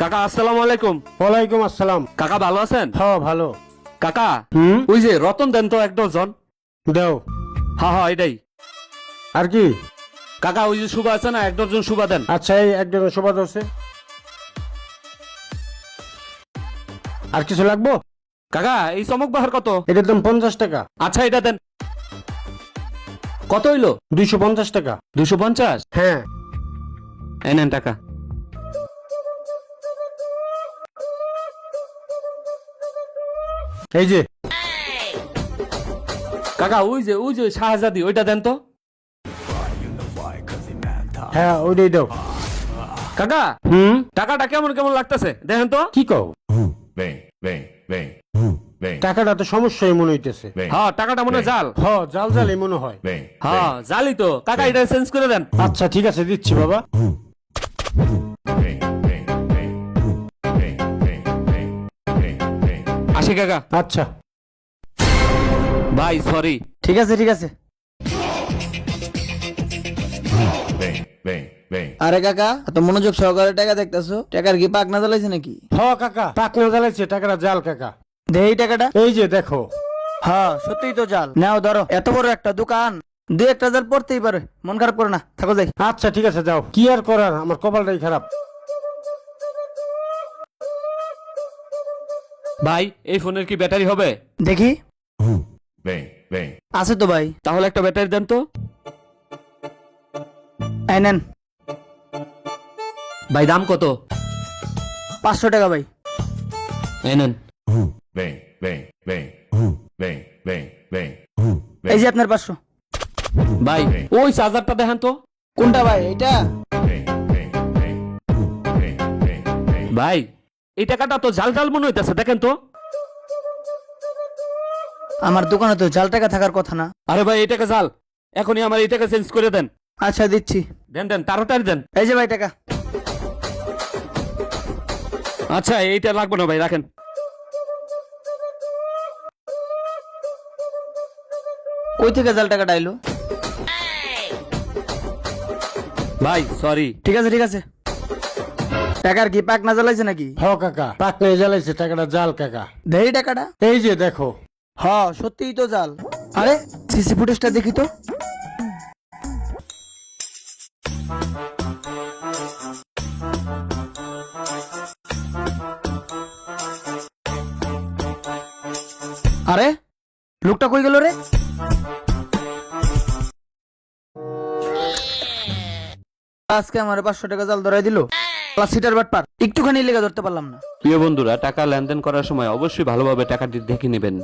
কাকা আসসালামু আলাইকুম। ওয়ালাইকুম আসসালাম। কাকা ভালো আছেন? হ ভালো। কাকা হুম? ওই যে রতন দেন তো এক ডজন দেও। হ্যাঁ হ্যাঁ এটাই। আর কি? কাকা ওই যে সুবা আছে না এক ডজন সুবা দেন। আচ্ছা এই একজন শোভা ধরছে। আর কিছু লাগবো? কাকা এই চমক বাহার কত? এটার দাম পঞ্চাশ টাকা। আচ্ছা এটা দেন। কত হইল? দুইশো পঞ্চাশ টাকা। দুশো পঞ্চাশ? হ্যাঁ। এই নেন টাকা। এই যে। কাকা ওই যে ওই যে শাহজাদি ওইটা দেন তো। হ্যাঁ ওইটাই দাও। কাকা হুম? টাকাটা কেমন কেমন লাগতেছে? দেখেন তো। কি কও? টাকাটা তো সমস্যাই মনে হইতেছে। হ্যাঁ টাকাটা মনে হয় জাল। হ জাল জালই মনে হয়। হ্যাঁ জালি তো। কাকা এটা চেঞ্জ করে দেন। আচ্ছা ঠিক আছে দিচ্ছি বাবা। আসি কাকা। আচ্ছা। ভাই সরি ঠিক আছে ঠিক আছে. আরে কাকা এত মনোযোগ সহকারে টাকা দেখতেছো? টাকার কি পাক না জ্বালাইছে নাকি? হ কাকা। না জ্বালাইছে টাকাটা জাল কাকা। দে এই টাকাটা। এই যে দেখো। হ্যাঁ সত্যিই তো জাল। নাও ধরো। এত বড় একটা দোকান। দুই একটা জাল পড়তেই পারে। মন খারাপ করে না থাকো যাই। আচ্ছা ঠিক আছে যাও। কি আর করার? আমার কপালটাই খারাপ। ভাই এই ফোনের কি ব্যাটারি হবে? দেখি। আছে তো ভাই। তাহলে একটা ব্যাটারি দেন তো। এই নেন। ভাই দাম কত? পাঁচশো টাকা ভাই। এই নেন। এই যে আপনার পাঁচশো। ভাই ওই চার্জারটা দেখেন তো। কোনটা ভাই vem. ভাই এই টাকাটা তো জাল জাল মনে হইতেছে দেখেন তো। আমার দোকানে তো জাল টাকা থাকার কথা না। আরে ভাই এই টাকা জাল। এখনই আমার এই টাকা চেঞ্জ করে দেন। আচ্ছা দিচ্ছি। দেন দেন তাড়াতাড়ি দেন। এই যে ভাই টাকা। আচ্ছা এইটা লাগবে না ভাই রাখেন। কই থেকে জাল টাকাটা আইলো? ভাই সরি ঠিক আছে ঠিক আছে। টাকার কি পাক না জ্বালাইছে নাকি? হ কাকা। টাক নাই জ্বালাইছে টাকাটা জাল কাকা। দেই টাকাটা? এই যে দেখো। হ সত্যিই তো জাল। আরে সিসি ফুটেজটা দেখি তো। আরে লোকটা কই গেল রে? আজকে আমার পাঁচশো টাকা জাল ধরাই দিল। সিটার বাট পার। একটুখানি লেগে ধরতে পারলাম না। প্রিয় বন্ধুরা, টাকা লেনদেন করার সময় অবশ্যই ভালোভাবে টাকাটি দেখে নেবেন।